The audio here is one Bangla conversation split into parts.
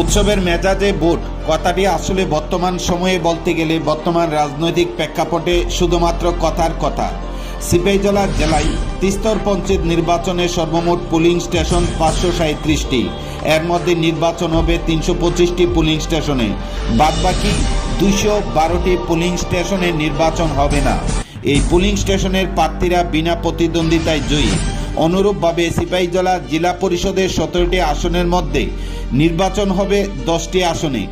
উৎসবের মেজাজে ভোট কথাটি আসলে বর্তমান সময়ে বলতে গেলে বর্তমান রাজনৈতিক প্রেক্ষাপটে শুধুমাত্র কথার কথা। সিপাহীজলা জেলায় তিস্তর পঞ্চায়েত নির্বাচনে সর্বমোট পুলিং স্টেশন পাঁচশো সাঁত্রিশটি এর মধ্যে নির্বাচন হবে তিনশো পঁচিশটি পুলিং স্টেশনে। বাদবাকি দুশো বারোটি পুলিং স্টেশনে নির্বাচন হবে না। এই পুলিং স্টেশনের প্রার্থীরা বিনা প্রতিদ্বন্দ্বিতায় জয়ী। অনুরূপভাবে সিপাহীজলা জেলা পরিষদের সতেরোটি আসনের মধ্যে নির্বাচন হবে দশটি আসনে।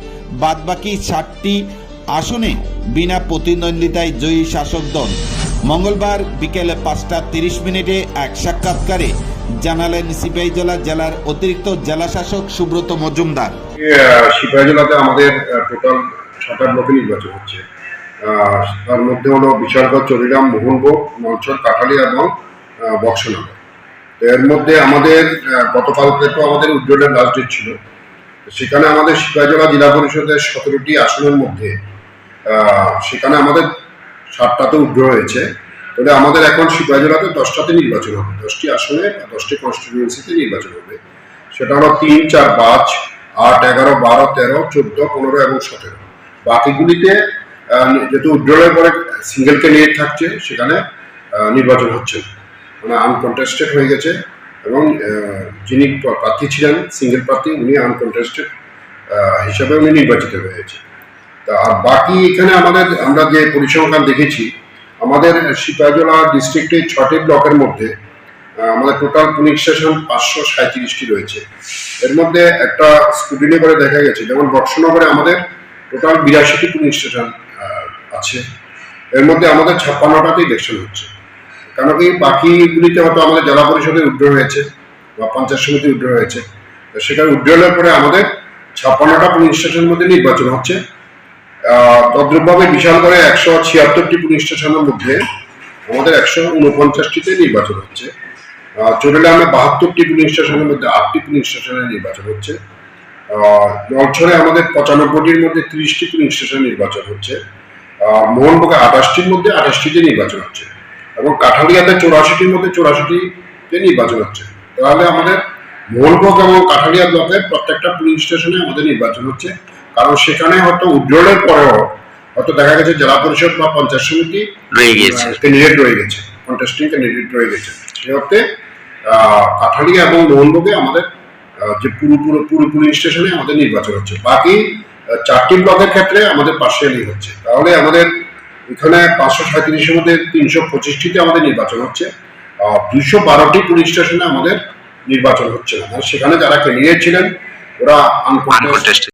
বাদবাকি ষাটটি আসনে বিনা প্রতিদ্বন্দ্বিতায় জয়ী শাসক দল। মঙ্গলবার বিকেলে পাঁচটা তিরিশ মিনিটে এক সাক্ষাৎকারে জানালেন সিপাহীজলা জেলার অতিরিক্ত জেলা শাসক সুব্রত মজুমদার। সিপাহী জেলাতে আমাদের টোটাল ছটা ব্লকে নির্বাচন হচ্ছে। তার মধ্যে হলো বিশালগড় চরিরাম মোহনভোগ নলছর কাঠালি এবং বক্সনগর। এর মধ্যে আমাদের গতকালকে তো আমাদের উজ্জ্বলের লাস্ট ডেট ছিল। সেখানে আমাদের সিপাহীজলা জেলা পরিষদের সতেরোটি আসনের মধ্যে সেখানে আমাদের সাতটাতে উজ্জ্বল হয়েছে। তবে আমাদের এখন সিপাহীজলাতে দশটাতে নির্বাচন হবে। দশটি আসনে দশটি কনস্টিটিউয়েন্সিতে নির্বাচন হবে। সেটা হলো তিন, চার, পাঁচ, আট, এগারো, বারো, তেরো, চোদ্দ, পনেরো এবং সতেরো। বাকিগুলিতে যেহেতু উজ্জ্বলের পরে সিঙ্গেল ক্যান্ডিডেট থাকছে, সেখানে নির্বাচন হচ্ছে না। মানে আনকন্টেস্টেড হয়ে গেছে এবং যিনি প্রার্থী ছিলেন সিঙ্গেল প্রার্থী, উনি আনকন্টেস্টেড হিসাবে উনি নির্বাচিত হয়েছে। তা আর বাকি এখানে আমাদের, আমরা যে পরিসংখ্যান দেখেছি, আমাদের সিপাহজলা ডিস্ট্রিক্টে ছটি ব্লকের মধ্যে আমাদের টোটাল পুলিশ স্টেশন পাঁচশো সাঁত্রিশটি রয়েছে। এর মধ্যে একটা স্কুটিনি করে দেখা গেছে, যেমন বক্সনগরে আমাদের টোটাল বিরাশিটি পুলিং স্টেশন আছে। এর মধ্যে আমাদের ছাপ্পান্নটাতে ইলেকশন হচ্ছে। কেন কি বাকিগুলিতে হয়তো আমাদের জেলা পরিষদের উদ্যোগ হয়েছে বা পঞ্চায়েত সমিতি উদ্যোগ হয়েছে। তো সেখানে উদ্যোগের পরে আমাদের ছাপ্পান্নটা পুলিশ স্টেশনের মধ্যে নির্বাচন হচ্ছে। আহ, বিশাল করে একশো ছিয়াত্তরটি পুলিং স্টেশনের মধ্যে আমাদের একশো উনপঞ্চাশটিতে নির্বাচন হচ্ছে। চট্টগ্রামে বাহাত্তরটি পুলিশ স্টেশনের মধ্যে আটটি পুলিশ স্টেশনে নির্বাচন হচ্ছে। আহ, নলছড়ে আমাদের পঁচানব্বইটির মধ্যে ত্রিশটি পুলিশ স্টেশন নির্বাচন হচ্ছে। মোহনভোগে আঠাশটির মধ্যে আঠাশটিতে নির্বাচন হচ্ছে। এবং কাঠালিয়াতে চৌরাশিটির মধ্যে চৌরাশিটিতে নির্বাচন হচ্ছে। তাহলে আমাদের মোহনভোগ এবং কাঠালিয়া ব্লকের প্রত্যেকটা পুলিশ স্টেশনে আমাদের নির্বাচন হচ্ছে। কারণ সেখানে হয়তো উজ্জ্বলের পরেও হয়তো দেখা গেছে জেলা পরিষদ বা পঞ্চায়েত সমিতি রয়ে গিয়েছে। ক্যান্ডিডেট রয়ে গেছে কন্টেস্টিং ক্যান্ডিডেট রয়ে গেছে। সে অর্থে কাঠালিয়া এবং মোহনভোগে আমাদের যে পুরো পুরো পুরো পুলিং স্টেশনে আমাদের নির্বাচন হচ্ছে। বাকি চারটি ব্লকের ক্ষেত্রে আমাদের পার্সিয়ালি হচ্ছে। তাহলে আমাদের এখানে পাঁচশো সাঁত্রিশের মধ্যে তিনশো পঁচিশটিতে আমাদের নির্বাচন হচ্ছে। দুইশো বারোটি পুলিশ স্টেশনে আমাদের নির্বাচন হচ্ছে না। সেখানে যারা ক্যান্ডিডেট ছিলেন, ওরা আনকন্টেস্ট আনকন্টেস্টেড